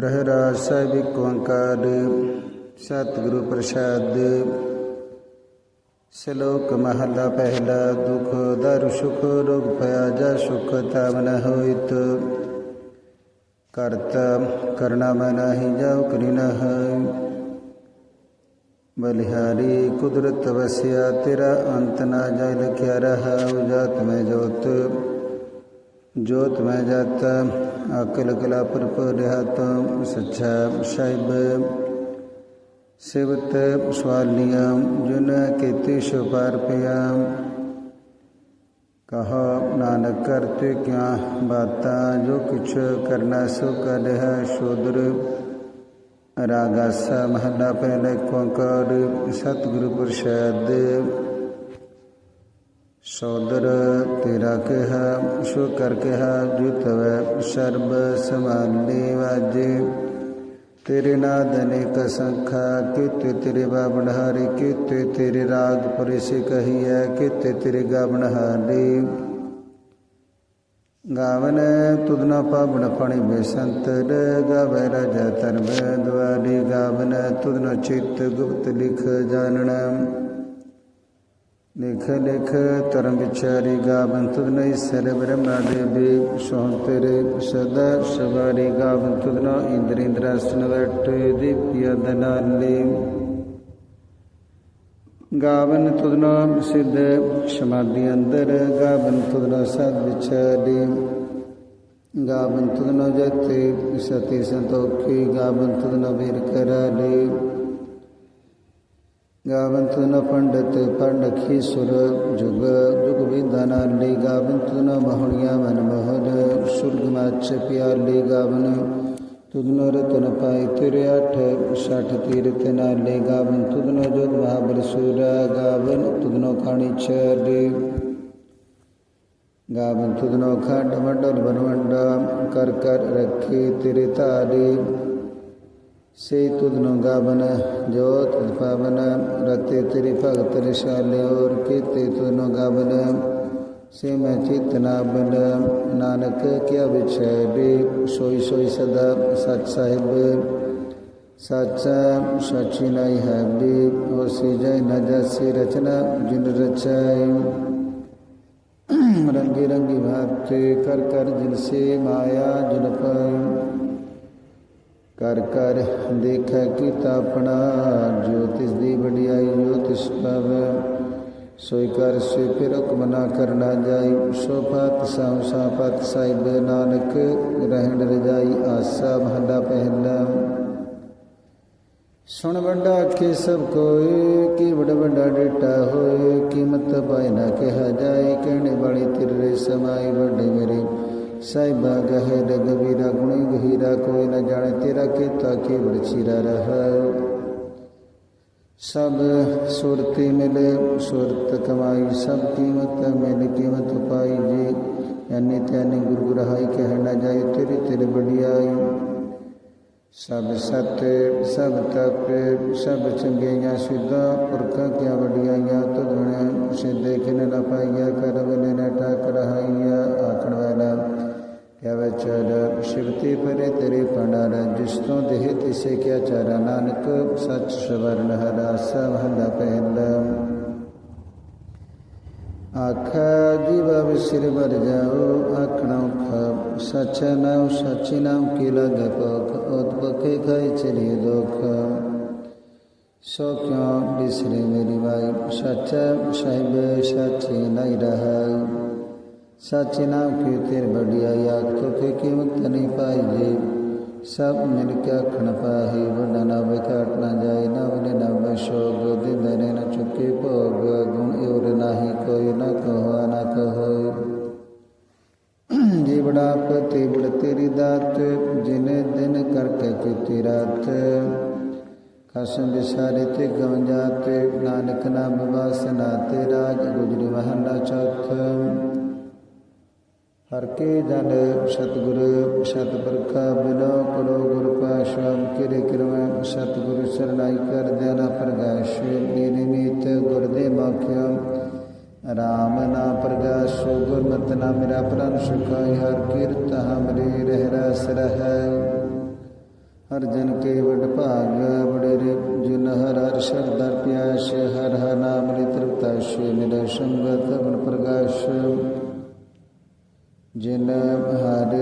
ਰਹਿ ਰਾਜ ਸਾਹਿਬ ਇੱਕ ਓੰਕਾਰ, ਸਤਿਗੁਰੂ ਪ੍ਰਸਾਦ। ਸ਼ਲੋਕ ਮਹਲਾ ਪਹਿਲਾ, ਦੁਖ ਦਰ ਸੁਖ, ਰੋਗ ਭਇਆ ਜਾ ਸੁਖ ਤਾਵ ਨ ਹੋਇਤ। ਕਰਤਾ ਕਰਨਾ ਮੈਂ ਨਹੀਂ ਜਾਉ ਕਰੀ ਨ ਬਲਿਹਾਰੀ ਕੁਦਰਤ ਵਸਿਆ, ਤੇਰਾ ਅੰਤ ਨਾ ਜਾਇ ਲਖਿਆ ਰਹਾ ਉਜਾਤ ਮੈਂ ਜੋਤ। ਜੋਤ ਮੈਂ ਜਾਤ ਅਕਲ ਕਲਾ ਪਰਪੁਰ ਰਹਤ ਸੱਚਾ ਸਾਹਿਬ ਸਿਵਤ ਸਵਾਲੀਆਂ ਜੁਨ ਕੀਤੀ ਸੁਪਾਰ ਪਿਆ ਕਹਾ ਨਾਨਕ ਕਰਤੇ ਕਿਆ ਬਾਤਾਂ ਜੋ ਕੁਛ ਕਰਨਾ ਸੋ ਕਰ ਹੈ ਸ਼ੋਦਰ ਰਾਗਾਸ ਮਹਲਾ ਪਹਿਲੇ ਕੋੰਕਾਰ ਸਤਿਗੁਰੂ ਪ੍ਰਸਾਦ ਸੋਦਰ ਤੇਰਾ ਕਿਹਾ ਸ਼ੁ ਕਰ ਕਿਹਾ ਜੋ ਸਰਬ ਸਮਾਲੇ ਵਾਜੇ। ਤੇਰੇ ਨਾਦ ਅਨੇਕ ਸੰਖਾ, ਕਿਤੇ ਤੇਰੇ ਬਾਬਣ ਹਾਰੇ, ਕਿਤੇ ਤੇਰੇ ਰਾਗ ਪਰਿਸੇ ਕਹੀਐ, ਕਿਤੇ ਤੇਰੇ ਗਾਵਣ ਹਾਰੇ। ਗਾਵਨ ਤੁਧਨਾ ਪਾਵਨ ਪਣੀ ਬੇਸੰਤਰ ਗਾਵੇ ਰਾਜਾ ਤਰਵੇ ਦਵਾਰੀ ਗਾਵਨ ਤੁਧਨਾ ਚਿਤ ਗੁਪਤ ਲਿਖ ਜਾਣਨ। ਲਿਖ ਲਿਖ, ਧਰਮ ਵਿਚਾਰੀ ਗਾਵਨ ਤੁਧਨਾ ਈਸਰ ਬ੍ਰਹਮਾ ਦੇਵੀ ਸੋਹ ਤੇਰੇ ਸਦਾ ਸਵਾਰੀ ਗਾਵਨ ਤੁਧਨਾ ਇੰਦਰ ਇੰਦਰਾਸਨ ਵਟੇ ਦੀਪਿਆ ਦਨਾਲੀ ਗਾਵਨ ਤੁਧਨਾ ਸਿੱਧ ਸਮਾਧੀ ਅੰਦਰ, ਗਾਵਨ ਤੁਧਨਾ ਸਦ ਵਿਚਾਰੀ। ਗਾਵਨ ਤੁਧਨਾ ਜਤੇ ਸਤੀ ਸੰਤੋਖੀ, ਗਾਵਨ ਤੁਧਨਾ ਵੀਰ ਕਰਾਲੀ। ਗਾਵਨ ਤੁਧਨਾ ਪੰਡਤ ਪੰਡਖੀ ਸੁਰ ਜੁਗ ਜੁਗ ਵਿਦਾਨਾਲੀ ਗਾਵਨ ਤੁਧਨਾ ਮਹੁਣੀਆਂ ਮਨ ਮੋਹਨ, ਸੁਰਗ ਮਾਚ ਪਿਆਲੀ ਗਾਵਨ। ਤੁਧਨੋ ਰਤਨ ਪਾਈ ਤੇਰੇ ਅਠ ਸਠ ਤੀਰਤ ਨਾਲੇ, ਗਾਵਨ ਤੁਧਨੋ ਜੋਗ ਮਹਾਬਲ ਸੂਰਾ, ਗਾਵਨ ਤੁਧਨੋ ਖਾਣੀ ਚਰੇ ਗਾਵਨ ਤੁਧਨੋ ਖੰਡ ਮੰਡਲ ਬਨਵੰਡਾ, ਕਰ ਕਰ ਰੱਖੇ ਤੇਰੇ ਧਾਰੇ। ਸੇ ਤੁਧਨੋ ਬਨ ਜੋ ਤੁਧ ਪਾਵਨ ਰਤੇ ਤੇਰੇ ਭਗਤ ਰਸਾਲੇ ਔਰ ਕੀਤੇ ਤੁਧਨੋ ਗਾਵਨ ਸੇ ਮੈਂ ਚੇਤਨਾ ਬਨ ਨਾਨਕ ਕਿਆ ਵਿਛੜੇ ਸੋਈ ਸੋਈ ਸਦਾ ਸਚ ਸਾਹਿਬ। ਸੱਚਾ ਸਚੀ ਨਹੀਂ ਹੈ ਵੀ ਹੋਸੀ ਜੈ ਨ ਜਸੀ ਰਚਨਾ ਜਿਨ ਰਚਾਈ। ਰੰਗੀ ਰੰਗੀ ਭਾਤੇ ਕਰ ਕਰ ਜਿਨ ਸੇ ਮਾਇਆ ਜਿਨ ਪਾਈ। ਕਰ ਕਰ ਦੇਖੈ ਕੀਤਾ ਆਪਣਾ, ਜੋ ਤਿਸ ਦੀ ਵਡਿਆਈ ਜੋ ਤਿਸ ਪਾਵੇ। ਸੋਈ ਕਰ ਸੇ ਫਿਰ ਹੁਕਮ ਨਾ ਕਰਨਾ ਜਾਈ। ਸੋ ਪਤ ਸਭ ਸਾਪਤ ਸਾਹਿਬ ਨਾਨਕ, ਰਹਿਣ ਰਜਾਈ ਆਸਾ ਮਹੱਲਾ ਪਹਿਲਾ। ਸੁਣ ਵੱਡਾ ਕੇ ਸਭ ਕੋਏ, ਕੀ ਵਡ ਵੱਡਾ ਡੇਟਾ ਹੋਏ ਕੀਮਤ ਪਾਇ ਨਾ ਕਿਹਾ ਜਾਏ। ਕਹਿਣੇ ਵਾਲੀ ਤੇਰੇ ਸਮਾਈ ਵੱਡੇ ਮੇਰੇ ਸਾਹਿਬਾ ਗਹਿ ਰਗਵੀਰਾ ਗੁਣੀ ਗਹੀਰਾ, ਕੋਈ ਨਾ ਜਾਣੇ ਤੇਰਾ ਕੀਤਾ ਕੀ ਬੜਚੀਰਾ ਰਹਾ। ਸਭ ਸੁਰਤੀ ਮਿਲੇ, ਸੁਰਤ ਕਮਾਈ, ਸਭ ਕੀਮਤ ਮਿਲ ਕੀਮਤ ਪਾਈ ਜੀ। ਯਾਨੀ ਤੈਨੀ ਗੁਰੂ ਰਹਾਈ ਕਹਿ ਨਾ ਜਾਏ ਤੇਰੀ ਤੇਰੇ ਵਡਿਆਈ। ਸਭ ਸਤ, ਸਭ ਤਪ, ਸਭ ਚੰਗੀਆਂ ਸਿੱਧਾ, ਪੁਰਖਾਂ ਕਿਆ ਵਡਿਆਈਆਂ ਤੁਧਣੇ ਸਿੱਧੇ ਕਿਨ ਨਾ ਪਾਈਆ ਕਰ ਬਨੇ ਨਾ ਠਾਕ ਰਹਾਈਆ ਆਖਣ ਵਾਲਾ ਕਿਆ ਵਚਨ ਸ਼ਿਵਤੀ ਪਰੇ ਤੇਰੇ ਪੰਡਾਰ, ਜਿਸ ਤੋਂ ਦੇਹ ਤਿਸੇ ਕਿਆ ਚਾਰਾ, ਨਾਨਕ ਸੱਚ ਸਵਰਨ ਹਰਾਸ ਮਹਲਾ ਪਹਿਲਾ। ਆਖਾ, ਜੀਵਾ ਵਿਸਿਰ ਵਰ ਜਾਓ ਆਖਣਾ ਉਖ ਸੱਚ ਨਾਮ ਸੱਚੀ ਨਾਮ ਕੀ ਲਗੇ ਪਖ ਉਤਪਕੇ ਖਾਈ ਚਲੀ ਦੁਖ। ਸੋ ਕਿਉ ਬਿਸਰੇ ਮੇਰੀ ਵਾਈ, ਸਚ ਸਾਹਿਬ ਸੱਚੀ ਨਹੀਂ ਰਹਾ ਸੱਚ ਨਾਮ ਕੀ ਤੇਰ ਬੜਿਆਈ ਆਖ ਤੋਕੇ ਕੀਮਤ ਨਹੀਂ ਪਾਈ ਜੇ ਸਭ ਮਿਲ ਕੇ ਆਖਣ ਪਾਹੀ, ਵੱਡਾ ਨਾ ਵਿਕਾਟ ਨਾ ਜਾਏ, ਨਾ ਬਲੇ ਨਾ ਬਸ਼ੋਗ ਦਿੰਦਰੇ ਨਾ ਚੁੱਕੇ ਭੋਗ, ਗੁਣ ਔਰ ਨਾਹੀ ਕੋਈ ਨਾ ਕਹੋ ਨਾ ਕਹੋ। ਜੀ ਬੜਾ ਪਤੀ ਬੜ ਤੇਰੀ ਦਾਤ, ਜਿਨੇ ਦਿਨ ਕਰਕੇ ਕੀਤੀ ਰਾਤ। ਖਸਮ ਵਿਸਾਰੇ ਤੇ ਗਵੰਜਾ ਤੇ ਨਾਨਕ ਨਾਮ ਵਾਸਨਾ ਤੇ ਰਾਜ ਗੁਜਰੀ ਮਹੰਡਾ ਚੌਥ। ਹਰ ਕੇ ਜਨ ਸਤਿਗੁਰ ਸਤਿਪੁਰਖਾ ਬਿਨੋ ਕਰੋ ਗੁਰ ਪਾਸ਼ਾਮ ਕਿਰੇ ਕਿਰਮੈ ਸਤਿਗੁਰ ਸ਼ਰਨਾਈ ਕਰ ਦੇਨਾ ਪ੍ਰਗਾਸ਼ ਨਿਰਮਿਤ ਗੁਰ ਦੇ ਮਾਖਿਆ। ਰਾਮ ਨਾ ਪ੍ਰਗਾਸ਼, ਗੁਰਮਤਿ ਨਾ ਮੇਰਾ ਪ੍ਰਣ ਸੁਖਾਈ ਹਰ ਕੀਰਤ ਹਮਰੀ ਰਹਿ ਰਸ ਰਹੈ। ਹਰ ਜਨ ਕੇ ਵਡ ਭਾਗ ਬੜੇਰੇ ਜਿਨ ਹਰ ਹਰ ਸ਼ਬਦ ਪਿਆਸ, ਹਰ ਹਰ ਨਾਮ ਲਿ ਤ੍ਰਿਪਤਾਸ਼ ਮੇਰਾ ਸੰਗਤ ਬਨ ਪ੍ਰਗਾਸ਼। ਜਿਨ ਹਰ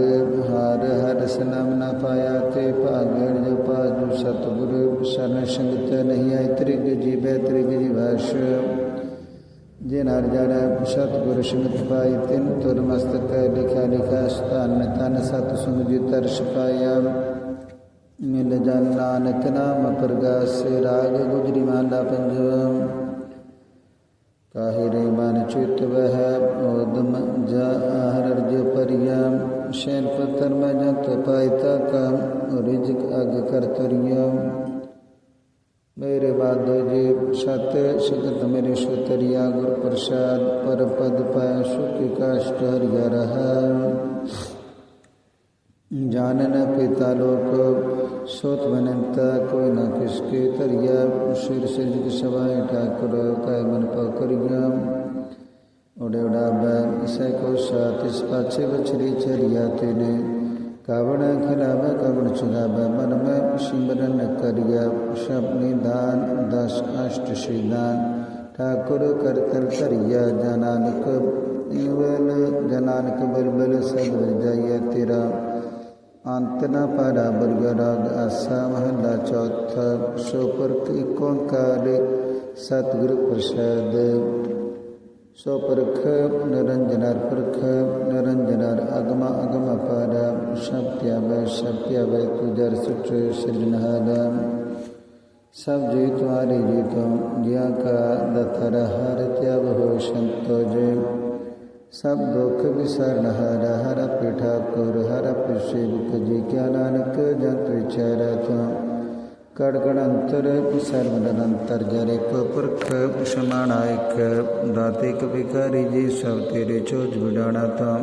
ਹਰ ਹਰ ਸਨਾਮ ਨਾ ਪਾਇਆ ਤੇ ਭਾਗਣ ਜੋ ਸਤਿਗੁਰ ਸ਼ਰਨ ਸੰਗਤ ਨਹੀਂ ਆਈ ਤ੍ਰਿਗ ਜੀਵੈ, ਤ੍ਰਿਗ ਜੀਵਾਸ਼। ਜਿਨ ਹਰ ਜਨ ਸਤਿਗੁਰ ਸੰਗਤ ਪਾਈ, ਤਿਨ ਤੁਰ ਮਸਤਕ ਲਿਖਿਆ ਲਿਖਾ ਸਤਾਨ ਤਨ ਸਤ ਸੁਨ ਜੀ ਤਰਸ ਪਾਇਆ। ਮਿਲ ਜਨ ਨਾਨਕ ਨਾਮ ਪ੍ਰਗਾਸੇ, ਰਾਗ ਗੁਜਰੀ ਮਾਲਾ ਪੰਜਵਮ ਕਾਹੇ ਰੇ ਮਨ ਚਿਤ ਵਹਿ ਉਦਮ ਜਾ ਹਰ ਅਰਜ ਪਰਿਆ ਸ਼ੈਨ ਪਤਰ ਮੈਂ ਜੰਤ ਪਾਇਤਾ ਕਮ ਰਿਜਕ ਅਗ ਕਰ ਤਰਿਆ ਜਾਣਨ ਪਿਤਾ ਲੋਕ, ਸੋਤ ਬਨੰਤਾ ਕੋਈ ਨਾ ਕਿਸਕੇ ਧਰਿਆ ਸਿਰ ਸਿਰ ਜਿਤ ਸਵਾਇ ਠਾਕੁਰ ਕੈ ਮਨ ਪਕਰਿਆ ਉਡੇ ਉਡਾ ਬੈ ਸੈ ਕੋ ਸਾਤ ਇਸ ਪਾਛੇ ਬਛਰੀ ਚਰਿਆ ਤੇਨੇ। ਕਾਵਣ ਖਿਲਾਵ ਕਵਣ ਚੁਗਾਵ, ਮਨ ਮੈਂ ਸਿਮਰਨ ਕਰਿਆ ਸ਼ਬ ਨਿਦਾਨ ਦਸ ਅਸ਼ਟ ਸ਼ੀਦਾਨ। ਠਾਕੁਰ ਕਰਤਲ ਧਰਿਆ ਜਨਾਨਕ ਇਵਲ ਜਨਾਨਕ ਬਿਰਬਲ ਸਦ ਵਰਜਾਇਆ ਤੇਰਾ। ਅੰਤ ਨ ਪਾਰਾ ਬਰਗ ਆਸਾ ਮਹਲਾ ਚੌਥਾ ਸੋ ਪਰਖ ਏਕ ਓੰਕਾਰ ਸਤਿਗੁਰ ਪ੍ਰਸਾਦ ਸੋ ਪਰਖ ਨਿਰੰਜਨਰ ਪਰਖ ਨਿਰੰਜਨਾਰ ਅਗਮ ਅਗਮ ਪਾਰ ਸ਼ਬਦਿਆ ਵੈ ਸ਼ਬਦਿਆ ਵੈ ਤੂ ਸੁਚ ਸਿਰਜਨਹਾਰ ਸਭ ਜੀ ਤੁਮਾਰੇ ਜੀ ਤੁਮ ਜਿਆ ਕਾ ਦਤਰ ਹਰ ਤਿਆਗ ਹੋ ਸੰਤੋ ਜੇ ਸਭ ਦੁੱਖ ਵਿਸਰਨ ਹਰ ਹਰ ਆਪੇ ਹਰ ਆਪੇ ਸੇਵਕ ਜੀ ਕਿਆ ਨਾਨਕ ਜੰਤ ਵਿਚਾਰੈ ਤੂੰ। ਕੜ ਕੜ ਅੰਤਰ ਸਰਬ ਨਿਰੰਤਰ ਜਰੇ ਕੋ ਪੁਰਖ ਸਮਾਨਾਇਕ ਦਾਤੇ ਕਪਿਕਾਰੀ ਜੀ ਸਭ ਤੇਰੇ ਚੋਜ ਵਿਡਾਣਾ ਤਾਂ।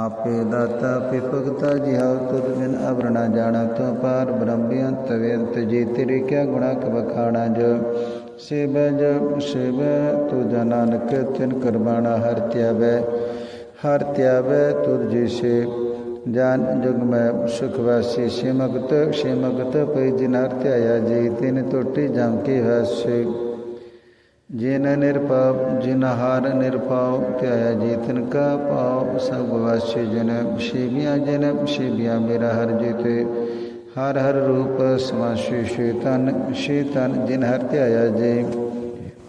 ਆਪੇ ਦਾਤਾ ਆਪੇ ਭਗਤਾ ਜਿਹਾਉ ਤੁਧ ਬਿਨ ਅਵਰਣਾ ਜਾਣਾ ਤੂੰ। ਪਾਰ ਬ੍ਰਹਮ ਅੰਤ ਵੇਦ ਜੀ ਤੇਰੇ ਕਿਆ ਗੁਣਾ ਕਬਖਾਣਾ ਜੋ। ਸੇਵੈ ਜਪ ਸੇਵੈ ਤੂ ਜਨਾਨਕ ਤਿਨ ਕਰਬਾਣਾ ਹਰ ਤਿਆਵੈ ਹਰ ਤਿਆਵੈ ਤੁਰ ਜਿਸੇ। ਜਾਨ ਜੁਗ ਮੈਂ ਸੁਖ ਵਾਸੀ ਸਿਮਗਤ ਸਿਮਗਤ ਪੈ ਜਿਨ ਧਿਆਇਆ ਜੀ, ਤਿਨ ਟੋਟੀ ਜਮ ਕੇ ਵਾਸੇ ਜਿਨ ਨਿਰਪਾਪ ਜਿਨ ਹਾਰ ਨਿਰਪਾਉ ਧਿਆਇਆ ਜੀ ਤਿਨ ਕਾ ਪਾਉ, ਸਭ ਵਾਸੀ ਜਨ ਸ਼ਿਵਿਆ ਜਨ, ਸ਼ਿਵਿਆ ਮੇਰਾ ਹਰ ਜੀਤੇ। ਹਰ ਹਰ ਰੂਪ ਸਮਾਸ਼ੇ ਸ਼ੇਤਨ ਸ਼ੇਤਨ ਜਿਨ ਹਰ ਧਿਆਇਆ ਜੀ।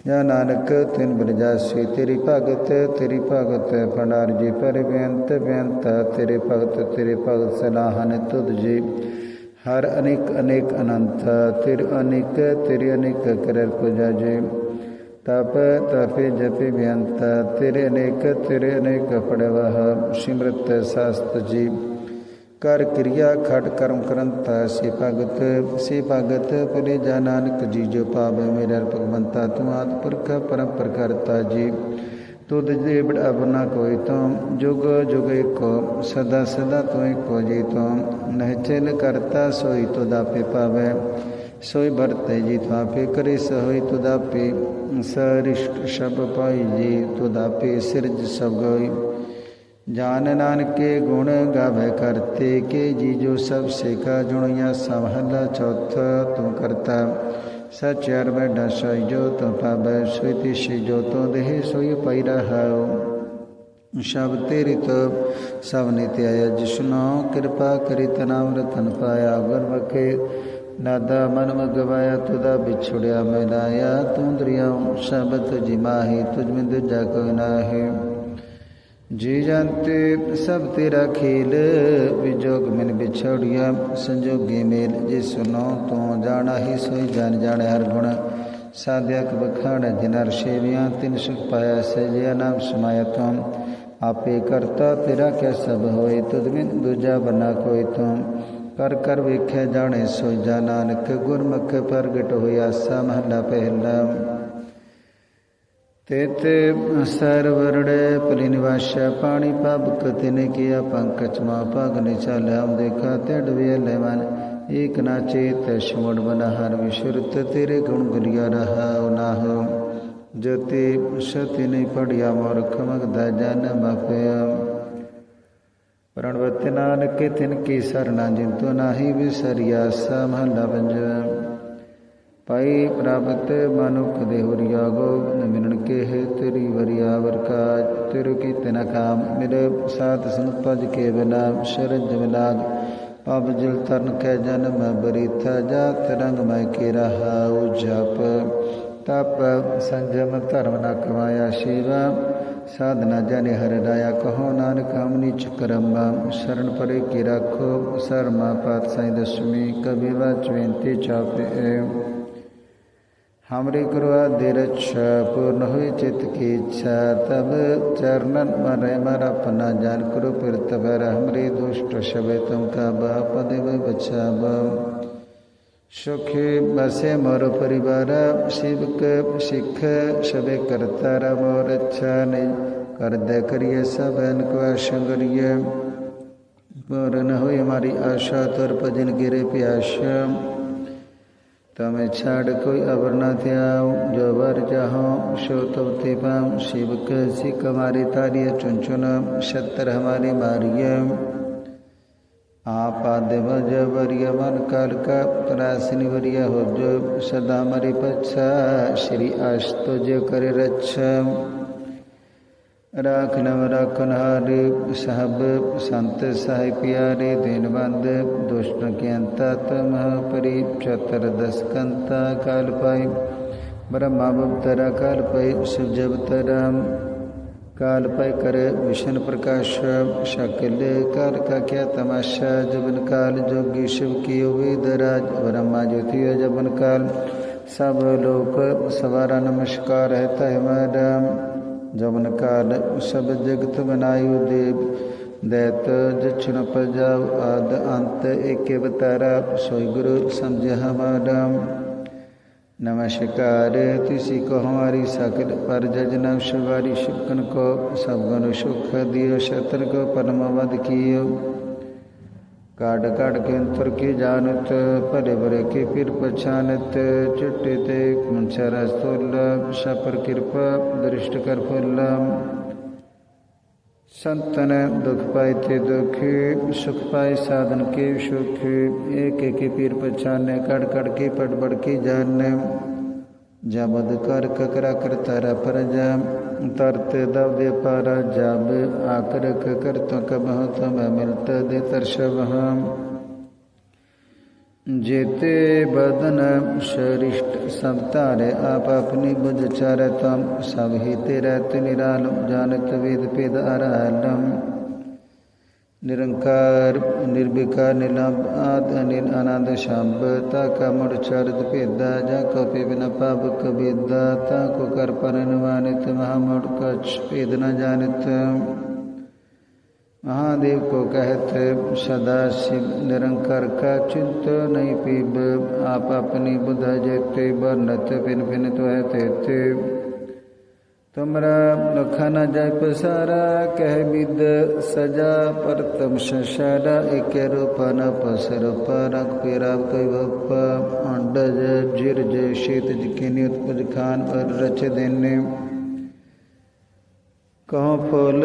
ਜਾਂ ਨਾਨਕ, ਤਿਨ ਬਰਜਾਸੀ, ਤੇਰੀ ਭਗਤ ਤੇਰੀ ਭਗਤ ਭੰਡਾਰ ਜੀ। ਪਰ ਬੇਅੰਤ ਬੇਅੰਤ, ਤੇਰੇ ਭਗਤ ਤੇਰੇ ਭਗਤ ਸਲਾਹਨ ਤੁਧ ਜੀ। ਹਰ ਅਨੇਕ ਅਨੇਕ ਅਨੰਤ, ਤੇਰੇ ਅਨੇਕ ਤੇਰੇ ਅਨੇਕ ਕਰਰ ਪੁਜਾ ਜੀ। ਤਪ, ਤਪੇ ਜਪੇ ਬੇਅੰਤ, ਤੇਰੇ ਅਨੇਕ ਤੇਰੇ ਅਨੇਕ ਪੜਵਹ। ਸਿਮਰਤ ਸਾਸਤ ਜੀ। ਕਰ ਕਿਰਿਆ ਖਟ ਕਰਮ ਕਰੰਤਾ ਸੇ ਭਗਤ ਸੇ ਭਗਤ ਪਰੇ ਜਾ ਨਾਨਕ ਜੀ ਜੋ ਪਾਵੇ ਮੇਰਾ ਭਗਵੰਤਾ ਤੂੰ ਆਦ ਪੁਰਖ ਪਰਮ ਪ੍ਰਕਰਤਾ ਜੀ। ਤੁਧ ਦੇ ਬੜ ਅਬਨਾ ਕੋਈ ਤੂੰ, ਜੁਗ ਜੁਗ ਏਕੋ, ਸਦਾ ਸਦਾ ਤੂੰ ਏਕੋ ਜੀ ਤੂੰ। ਨਹਿ ਚਲ ਕਰਤਾ ਸੋਈ ਤੁਦਾ ਪੇ ਪਾਵੇ, ਸੋਈ ਵਰਤੇ ਜੀ ਤੁਾ ਪੇ ਕਰੇ ਸੋਈ ਤੁਦਾ ਪੇ ਸਰਿਸ਼ਟ ਸ਼ਬ ਪਾਈ ਜੀ ਤੁਦਾ ਪੇ ਸਿਰਜ ਸਭ ਗੋਈ। ਜਾਨ ਨਾਨਕੇ ਗੁਣ ਗਾਵੇ ਕਰਤੇ ਕੇ ਜੀ ਜੋ ਸਭ ਸੇਖਾ ਜੁਣਿਆ ਸਮਹਲਾ ਚੌਥ ਤੂੰ ਕਰਤਾ। ਸਚ ਅਰ ਬੈਠਾ ਸੋਈ ਜੋ ਤੋ ਪਾਵੈ, ਸੋਈ ਤਿਸ਼ੀ ਜੋ ਤੋ ਦੇਹ, ਸੋਈ ਪਈ ਰਹਾਉ। ਸ਼ਬ ਤੇਰੀ ਤੋ ਸਭ ਨਿਤ ਆਇਆ ਜਿਸਨੋ ਕਿਰਪਾ ਕਰੀ ਤਨਾਮ ਰਤਨ ਪਾਇਆ। ਗੁਰ ਬਖੇ ਨਾਦਾ ਮਨ ਮਗਵਾਇਆ ਤੁਦਾ ਵਿਛੜਿਆ ਮੈਂ ਲਾਇਆ ਤੂੰ ਦਰਿਆਉ, ਸ਼ਬਦ ਜੀ ਮਾਹੀ, ਤੁਝ ਮੈਂ ਦੂਜਾ ਕੋਈ ਨਾਹੀ। ਜੀ ਜੰਤੇ ਸਭ ਤੇਰਾ ਖੇਲ ਵਿਜੋਗ ਮਨ ਵਿਛੜਿਆ, ਸੰਜੋਗੀ ਮੇਲ, ਜੇ ਸੁਨੋ ਤੂੰ ਜਾਣਾ ਹੀ ਸੋਈ ਜਾਣ ਜਾਣੇ ਹਰ ਗੁਣ। ਸਾਧਿਅਕ ਬਖਾਣ ਜਿਨਰ ਸੇਵਿਆਂ ਤਿਨ ਸੁਖ ਪਾਇਆ ਸਜਿਆ ਨਾਮ ਸਮਾਇਆ ਤੂੰ। ਆਪੇ ਕਰਤਾ ਤੇਰਾ ਕਿਆ ਸਭ ਹੋਏ, ਤੁਧ ਬਿਨ ਦੂਜਾ ਬਨਾ ਕੋਈ ਤੂੰ। ਕਰ ਕਰ ਵੇਖਿਆ ਜਾਣੇ ਸੋਈ ਜਾ ਨਾਨਕ, ਗੁਰਮੁਖ ਪ੍ਰਗਟ ਹੋਇਆ ਸਾ ਮਹਲਾ ਪਹਿਲਾ। ਤੇਤੇ ਸਰਵਰੜੇ ਪਲੀ ਨਿਵਾਸ ਪਾਣੀ ਪਬਕ ਤਿਨੇ ਕੀਆ ਪੰਕਚ ਮਾ ਪਗ ਨਿਚਾਲਿਆ ਦੇਖਾ ਤੜ ਵੇ ਲੈਵਨ ਏਕ ਨਾ ਚੇਤ ਸ਼ਮੜ ਬਨ ਹਰ ਵਿਸ਼ੁਰਤ ਤੇਰੇ ਗੁਣ ਗੁਲਿਆ ਰਹਾ ਨਾਹ ਜਤੇ ਸਤੀ ਨਹੀਂ ਪੜਿਆ, ਮੂਰਖ ਮਗਦਾ ਜਨ ਮਪਿਆ। ਪ੍ਰਣਵਤ ਨਾਨਕ ਤਿਨ ਕੀ ਸਰਣਾ ਜਿੰਤੂ ਨਾਹੀ ਵਿਸਰਿਆ ਸਮਹਲਾ ਪੰਜਵਾ ਪਾਈ ਪ੍ਰਾਪਤ ਮਨੁਖ ਦੇ ਹੁਰੀਆ ਗੋਬਿੰਦ ਮਿਲਣ ਕੇ ਹੈ ਤੇਰੀ ਵਰਿਆਵਰ ਕਾਜ, ਤੇਰੇ ਕੀ ਤਨ ਕਾਮ ਮੇਰੇ ਸਾਥ ਸੰਗ ਪਜ ਕੇ ਬਿਨਾ ਸ਼ਰਜ ਮਿਲਾਦ ਪਬ ਜਿਲ ਤਰਨ ਕੈ ਜਨਮ ਬਰੀਥਾ ਜਾ ਰੰਗ ਮੈਂ ਕੇ ਰਹਾਉ ਜਪ। ਤਪ ਸੰਜਮ ਧਰਮ ਨ ਕਮਾਇਆ ਸ਼ਿਵਾ, ਸਾਧਨਾ ਜਨੇ ਹਰ ਰਾਇਆ, ਕਹੋ ਨਾਨਕ ਹਮਨੀ ਚਕਰਮ ਸ਼ਰਨ ਪਰੇ ਕੀ ਰੱਖੋ, ਸਰਮਾ ਪਾਤ ਸਾਈ ਦਸਮੀ ਕਬੀ ਵਾਚ ਬੇਨਤੀ ਚਾਪੇ। हमरे गुरुआ दे रक्षा पूर्ण हुई चित्त की इच्छा तब चरणन मरे मर अपना जान करो फिर तबर हमरे दुष्ट शबे तुम का बाप देव बचाब सुखी बसे मोर परिवार शिव के सिख शबे करता मोर अच्छा नहीं कर दे करिए सब को संगरिए पूर्ण हुई हमारी आशा तोर भजन गिरे प्याशा તમે છાડ કોઈ અવર ન થયા જો વર જાહો શો તો તેપામ શિવક શિક હમારી તાર્ય ચુનચુન સત્તર હમારી માર્ય આપાદવજ વર્ય મન કાલક ત્રાસની વર્ય હોજ સદા મરી પચ્છ શ્રી આસ્તો જે કરે રચ્છ ਰਾਖਣਵ ਰਾਖਣ ਹਾਰੇ ਸਭ ਸੰਤ ਸਾਹਿ ਪਿਆਰੇ ਦੇਨਵੰਦ ਦੁਸ਼ਟ ਕਿਅੰਤਾ ਤਮ ਪਰੀ ਚਤਰ ਦਸਕੰਤਾ ਕਾਲ ਪਾਈ। ਬ੍ਰਹਮਾ ਬਵਤਰਾ ਕਾਲ ਪਈ ਸੁਜਵਤਰਾ ਕਾਲ ਪੈ ਕਰੇ ਵਿਸ਼ਨ ਪ੍ਰਕਾਸ਼, ਸ਼ਕਲ ਕਰ ਕਾ ਕਿਆ ਤਮਾਸ਼ਾ, ਜਬਨ ਕਾਲ ਜੋਗੀ ਸ਼ਿਵ ਕੀ ਵੇਦ ਰਾਜ। ਬ੍ਰਹਮਾ ਜੋਤੀ ਜਬਨ ਕਾਲ, ਸਭ ਲੋਕ ਸਵਾਰਾ ਨਮਸਕਾਰ ਹੈ ਤਹਿ ਮਦਮ ਜਮਨ ਕਾਲ ਸਭ ਜਗਤ ਬਨਾਇਓ ਦੇਵ। ਦੈਤ ਜਛਨ ਪਜਾਵ ਆਦ ਅੰਤ ਏਕੇ ਬਤਾਰਾ ਸੋਈ ਗੁਰੂ ਸਮਝ ਹਮਾਰਾ ਨਮਸਕਾਰ ਤੁਸੀਂ ਕੋ ਹਮਾਰੀ ਸਕਲ ਪਰ ਜਜ ਨਮ ਸ਼ਿਵਾਰੀ ਸ਼ੁਕਨ ਕੋ। ਸਭ ਗੁਣ ਸੁਖ ਦਿਓ, ਸ਼ਤਰ ਕੋ, ਪਰਮ ਵਦ ਕੀਓ। काट काट के अंतर की जानत, परे बरे के फिर पछानत। चिट्टे ते कुंचर स्थूल कृपा दृष्ट कर फुल्ल संतन दुख पाए थे दुखी, सुख पाए साधन के सुख। एक एक पीर पछाने कड़ कड़ के पट बड़ के जाने। जबद कर ककरा कर तारा पर जा। ਤਰਤ ਦਵ ਪਰ ਜਬ ਆਕਰਕ ਕਰਤ ਕਬਹ ਤਮ ਮਿਲਤ ਦੇ ਤਰਸ਼ਵਹ। ਜੇਤੇ ਬਦਨ ਸ਼ਰਿਸ਼ਟ ਸਭ ਧਾਰੇ ਆਪ ਆਪਣੀ ਬੁਝ ਚਰਤਮ, ਸਭ ਹੀ ਤੇ ਰਹਿਤ ਨਿਰਾਲਮ ਜਾਣਤ ਵੇਦ ਪੇਦ ਅਰਾਲਮ। जानत वेद पेद आरालम निरंकार निर्विकार निलंब आद अनिल आनंद शंभ ताका मुड़ चरद पेदा जा को पे बिना पाप कबेदा ताको कर पर निवानित महामुड़ कछ पेद न जानित महादेव को कहते सदा शिव निरंकार का चिंत नहीं पीब आप अपनी बुध जेते बरनत पिन पिन तो है तेते तुमरा लखन जय पसारा कह विद सजा पर तम शशारा एक रूपन पसर परक पेरा कोई भप अंडज जिर जय शीत जिकिनी उत्पुज खान और रच देने। कहो फूल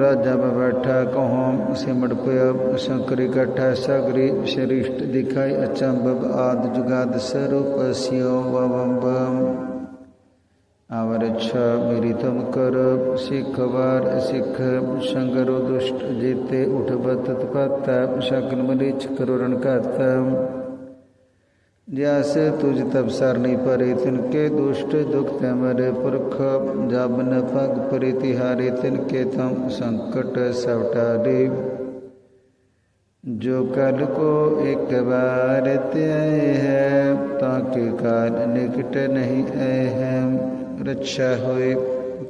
राजा बैठा, कहो सिमट पया शंकरी कट्ठा सगरी श्रेष्ठ दिखाई अचंब आद जुगाद स्वरूप स्यो वम आवर इच्छा मेरी तुम कर सिख वार सिख संगरो दुष्ट जीते उठ बत पाता शकन मरीच करो रण काता जस तुझ तब सरनी परे, तिनके दुष्ट दुख मरे पुरख। जब न पग परि तिहारे, तिनके तम संकट सवटारे। जो कल को एक बार त्याए है, ताकि काल निकट नहीं आए हैं। ਰੱਛਾ ਹੋਏ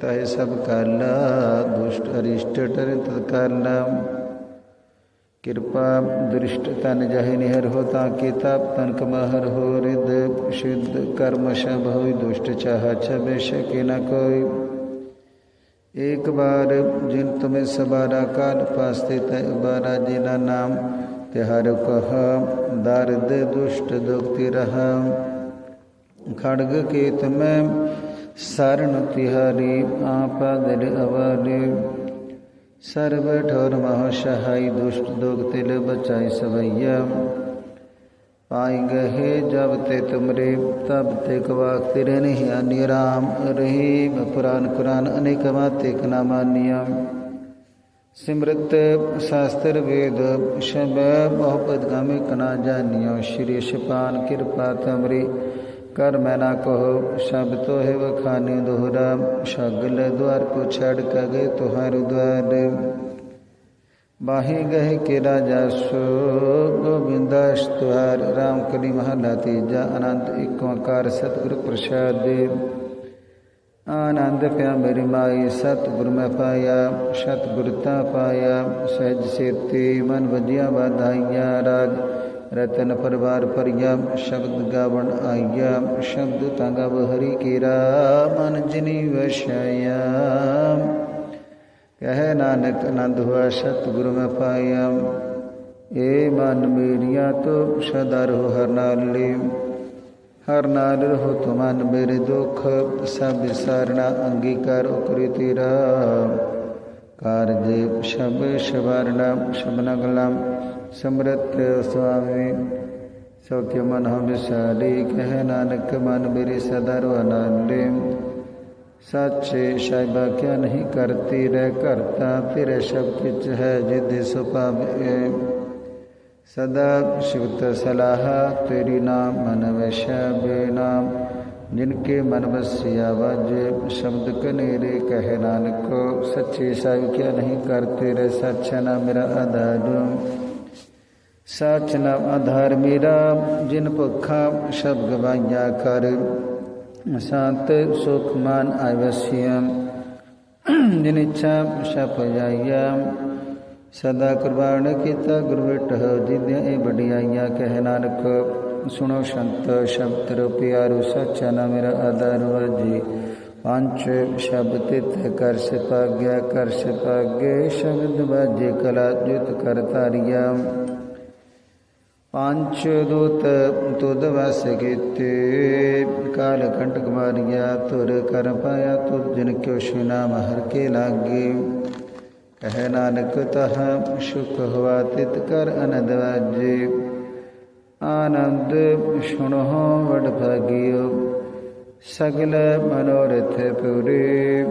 ਤਾਹੇ ਸਭ ਕਾਲਾ ਦੁਸ਼ਟ ਅਰਿਸ਼ਟ ਟਰਨ ਤਤ ਕਾਲਾ ਕਿਰਪਾ ਦ੍ਰਿਸ਼ਟ ਤਨ ਜਹਿ ਨਿਹਰ ਹੋ, ਤਾਂ ਕੇ ਤਪ ਤਨ ਕਮਹਰ ਹੋ ਰਿਦ ਸਿੱਧ ਕਰਮ ਸਭ ਹੋਈ, ਦੁਸ਼ਟ ਚਾਹ ਛਬੇ ਸ਼ਕੇ ਨ ਕੋਈ। ਇੱਕ ਵਾਰ ਜਿਨ ਤੁਮੇ ਸਬਾਰਾ ਕਾਲ ਪਾਸਤੇ, ਤੈ ਬਾਰਾ ਜਿਨਾ ਨਾਮ, ਤੇ ਹਰ ਕਹ ਦਰਦ ਦੁਸ਼ਟ ਦੁਖਤੀ ਰਹਾ। ਖੜਗ ਕੇਤ ਮੈਂ சரணு திஹாரி ஆபதிர் அவாரி सर्व ठोर महासहाय दुष्ट दुख तिल बचाई सवैया पाई गहे जब ते तुमरे तब ते कवाक तिरे नहीं अन्य राम रहीम पुराण कुरान अनेक माते कना मानिया सिमृत शास्त्र वेद शब बहुपद गमे कना जानियो श्री शपान कृपा तमरी ਨਾ ਕਹੋ ਸ਼ਬ ਤੋ ਹੈ ਵਖਾਨੇ ਦੋਹਰਾ ਸ਼ਗਲ ਦਵਾਰ ਕੋ ਛੜ ਕਗੇ ਤੁਹਾਰ ਦਵਾਰ ਬਾਹੀ ਗਏ ਕੇ ਰਾਜਾ ਸੋ ਗੋਬਿੰਦਾਸ ਤੁਹਾਰ ਰਾਮ ਕਲੀ ਮਹਲਾ ਤੀਜਾ ਆਨੰਦ ਏਕ ਓੰਕਾਰ ਸਤਿਗੁਰ ਪ੍ਰਸਾਦ ਦੇ ਆਨੰਦ ਪਿਆ ਮੇਰੀ ਮਾਈ ਸਤਿਗੁਰ ਮੈਂ ਪਾਇਆ ਸਤਿਗੁਰ ਤਾ ਪਾਇਆ ਸਹਿਜ ਸੇਤੀ ਮਨ ਵਜਿਆ ਵਧਾਈਆ ਰਾਗ ਰਤਨ ਪਰਵਾਰ ਪਰਿਆ ਸ਼ਬਦ ਗਾਵਣ ਆਇਆ ਸ਼ਬਦ ਤੰਗਾ ਹਰੀ ਕੀਰਾ, ਮਨ ਜਿਨੀ ਵਸ਼ਾਇਆ ਕਹੇ ਨਾਨਕ ਆਨੰਦ ਹੋਆ, ਸਤਿਗੁਰੂ ਮੈਂ ਪਾਇਆ। ਏ ਮਨ ਮੇਰੀਆ ਤੋ ਸਦਾ ਰਹੋ ਹਰ ਨਾਲੇ ਹਰ ਨਾਲ ਰਹੋ ਤੁਮਨ ਮੇਰੇ ਦੁਖ, ਸਭ ਵਿਸਾਰਣਾ ਅੰਗੀਕਾਰ ਉਕਰੀ ਤੇਰਾ। ਕਾਰਜੇ ਸ਼ਬ ਸ਼ਵਰਣਾ ਸ਼ਬਨ ਗਲਾਮ ਸਮਰਤ ਸੁਆਮੀ, ਸੋ ਕਿ ਮਨ ਹਮ ਵਿਸਾਰੀ, ਕਹੇ ਨਾਨਕ ਮਨ ਮੇਰੇ ਸਦਾ ਰੋ ਆਨੰਦੇ ਸੱਚੇ ਸ਼ਾਇਬਾ ਕਿਆ ਨਹੀਂ ਕਰਤੀ ਰਹਿ ਕਰਤਾ ਤੇਰੇ ਸ਼ਬਦ ਵਿੱਚ ਹੈ ਜਿਦੇ ਸੁਭਾਵੇ ਸਦਾ ਸ਼ਿਵਤ ਸਲਾਹ, ਤੇਰੀ ਨਾਮ ਮਨ ਵੈਸ਼ਾ ਬੇਨਾਮ। ਜਿਨਕੇ ਮਨ ਵਸਿਆ ਵਾਜੇ, ਸ਼ਬਦ ਕਨੇਰੇ ਕਹਿ ਨਾਨਕ। ਸੱਚੇ ਸਾਹਿਬ, ਕਿਆ ਨਹੀਂ ਕਰਤੇ ਰਹਿ ਸੱਚ ਨਾ ਮੇਰਾ ਆਧਾਰ। ਸੱਚ ਨਾ ਆਧਾਰ ਮੇਰਾ, ਜਿਨ ਭੁਖਾ ਸ਼ਬਦ ਗਵਾਈਆ ਕਰ। ਸੰਤ ਸੁਖ ਮਨ ਆਵਸਿਯਮ ਜਿਨ ਇੱਛਾ ਸ਼ਪ ਜਾਈਆ ਸਦਾ ਕੁਰਬਾਨ ਕੀਤਾ ਗੁਰ ਵਿਟਹ ਜਿਦਿਆ ਇਹ ਵਡਿਆਈਆਂ, ਕਹਿ ਨਾਨਕ, ਸੁਣੋ ਸੰਤ ਸ਼ਬਦ ਰ ਪਿਆਰੂ, ਸੱਚਾ ਨਾ ਮੇਰਾ ਆਦਰ ਵਜੀ। ਪੰਜ ਸ਼ਬਦ ਤਿਤ ਕਰ ਸਿਪਾਗਿਆ, ਕਰ ਸਿਪਾਗੇ, ਸ਼ਬਦ ਬਾਜੇ ਕਲਾ ਜੁਤ ਕਰ ਤਾਰੀਆ ਪੰਜ ਦੂਤ ਤੁਧ ਵਸ ਕੀਤੇ। ਕਾਲ ਕੰਟਕ ਮਾਰਿਆ ਤੁਰ ਕਰ ਪਾਇਆ ਤੁਧ, ਜਿਨ ਕਿਉ ਸ਼ਿਨਾਮ ਹਰ ਕੇ ਲਾਗੇ। ਕਹਿ ਨਾਨਕ, ਤਹ ਸੁਖ ਹਵਾ ਤਿਤ ਕਰ ਅਨੰਦ ਵਾਜੇ। ਆਨੰਦ ਸੁਣੋ ਵਡ ਭਾਗਿਓ, ਸਗਲ ਮਨੋਰਥ ਪੂਰੇ।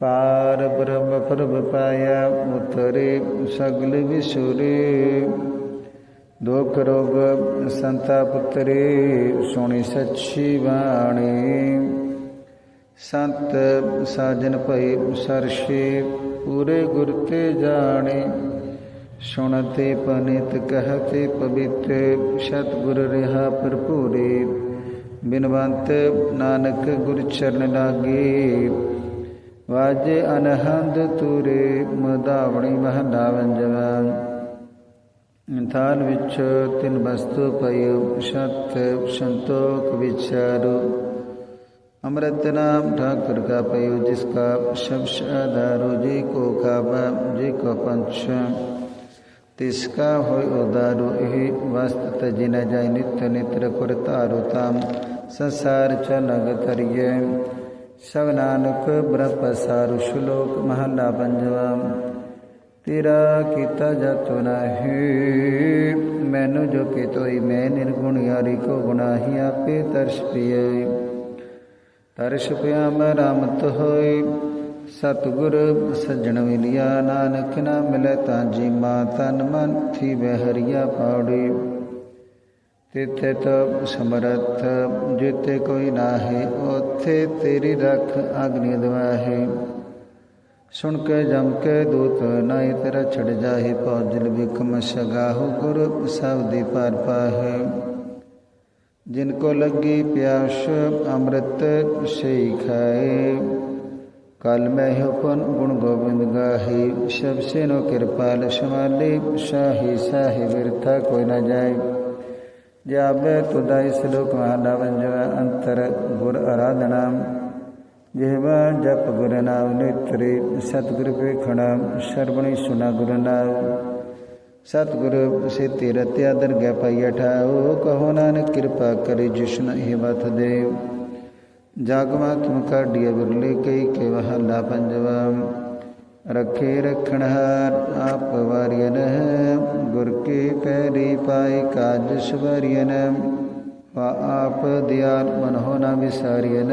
ਪਾਰ ਬ੍ਰਹਮ ਪ੍ਰਭ ਪਾਇਆ, ਉਤਰੇ ਸਗਲ ਵਿਸੁਰੇ। ਦੁਖ ਰੋਗ ਸੰਤਾ ਪੁੱਤਰੇ, ਸੁਣੀ ਸੱਚੀ ਬਾਣੀ। ਸੰਤ ਸਾਜਨ ਭਈ ਸਰਸ਼ੀ, ਪੂਰੇ ਗੁਰ ਤੇ ਜਾਣੇ। ਸੁਣਤੇ ਪਨਿਤ ਕਹਤੇ ਪਵਿੱਤ, ਸਤਿਗੁਰ ਰਹਾ ਭਰਪੂਰੇ। ਬਿਨਵੰਤ ਨਾਨਕ ਗੁਰ ਚਰਨ ਲਾਗੇ। ਵਾਜੇ ਅਨਹੰਦ ਤੂਰੇ, ਮਦਾਵਣੀ ਮਹਲਾ ਵੰਜਵਾ। ਥਾਲ ਵਿੱਚ ਤਿੰਨ ਵਸਤੂ ਪਈ ਸਤ ਸੰਤੋਖ ਵਿਚਾਰੂ अमृत नाम ठाकुर का पयो जिसका शब्द आधारो जी को खावा जी को पंच तिसका हो उदारो ही वस्त जिन जाय नित्य नित्र कुर तारो ताम संसार चलग तरिये सब नानक ब्रह्म सारु श्लोक महला पंजवा ਤੇਰਾ ਕੀਤਾ ਜਾਤੋ ਨਾਹੀ। ਮੈਨੂੰ ਜੋ ਕਿਤੋਈ ਮੈਂ ਨਿਰਗੁਣ ਯਾਰੀ ਕੋ ਗੁਨਾਹੀ ਆਪੇ ਤਰਸ ਪੀਏ ਤਰਸ ਪਿਆ ਮੈਂ ਰਾਮਤ ਹੋਈ। ਸਤਿਗੁਰ ਸੱਜਣ ਮਿਲਿਆ, ਨਾਨਕ ਨਾ ਮਿਲੇ ਤਾਂ ਜੀ ਮਾ ਤਨ ਮਨ ਥੀ ਬਹਿਰੀਆ ਪਾੜੀ। ਤਿਥੇ ਤਬ ਸਮਰਥ ਜਿਤੇ ਕੋਈ ਨਾਹੀ, ਉਥੇ ਤੇਰੀ ਰਖ ਅਗਨੀ ਦਵਾਹੇ। सुन के जम के दूत नाई तेरा छड़ जाहि, पौजल बिकम सगाहु गुर दी पार पाहे। जिनको लगी प्यास, अमृत से खाए। काल में हुपन गुण गोविंद शब से नो कृपाल समाले शाही साहि व्यर्था कोई न जाए। जावे तुदाई श्लोक महाडावन जवा अंतर गुर आराधना। ਜਿਹਵਾ ਜਪ ਗੁਰ ਨਾਮ ਨੇਤਰੇ, ਸਤਿਗੁਰ ਵੇਖਣਾ ਸਰਬਣੀ ਸੁਨਾ ਗੁਰ ਨਾਮ। ਸਤਿਗੁਰ ਸੇ ਤੇਰਾ ਤੇ ਆਦਰ ਗਿਆ ਪਾਈਆ ਠਾਓ ਕਹੋ ਨਾਨਕ ਕਿਰਪਾ ਕਰੇ ਜਿਸ਼ਨ ਇਹ ਬਤ ਦੇ ਜਗ ਮਾ ਤੁਮ ਕਾਢਿਆ ਬਿਰਲੇ ਕਈ ਕੇ ਵਹਲਾ ਪੰਜਵਾ। ਰਖੇ ਰਖਣਹਾਰ ਆਪ ਵਾਰਿਯਨ ਗੁਰ ਕੇ ਪੈਰੀ ਪਾਈ ਕਾਜ ਸਵਰਿਯਨ ਵਾ ਆਪ ਦਿਆਲ ਮਨਹੁ ਨ ਵਿਸਾਰਿਯਨ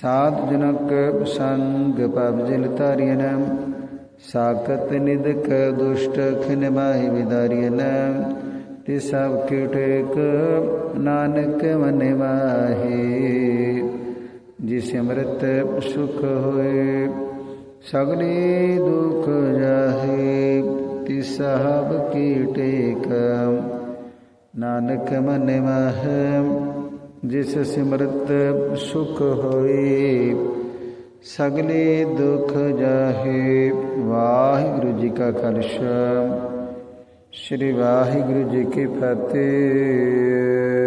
ਸਾਧ ਜਨਕ ਸੰਗ ਪਬ ਜਿਲ ਤਾਰਿਯਨ ਸਾਕਤ ਨਿਦਕ ਦੁਸ਼ਟ ਖਿਨ ਮਾਹਿ ਵਿਦਾਰਿਯਨ ਤੇ ਸਭ ਕੀ ਟੇਕ ਨਾਨਕ ਮਨ ਮਾਹੀ। ਜਿਸ ਅੰਮ੍ਰਿਤ ਸੁਖ ਹੋਏ, ਸਗਲੇ ਦੁਖ ਜਾਹੇ ਤਿਸ ਸਭ ਕੀ ਟੇਕ। ਨਾਨਕ ਮਨ ਮਹ ਜਿਸ ਸਿਮਰਤ ਸੁਖ ਹੋਏ, ਸਗਲੇ ਦੁਖ ਜਾਹੇ, ਵਾਹਿਗੁਰੂ ਜੀ ਕਾ ਖਾਲਸਾ, ਸ੍ਰੀ ਵਾਹਿਗੁਰੂ ਜੀ ਕੀ ਫਤਿਹ।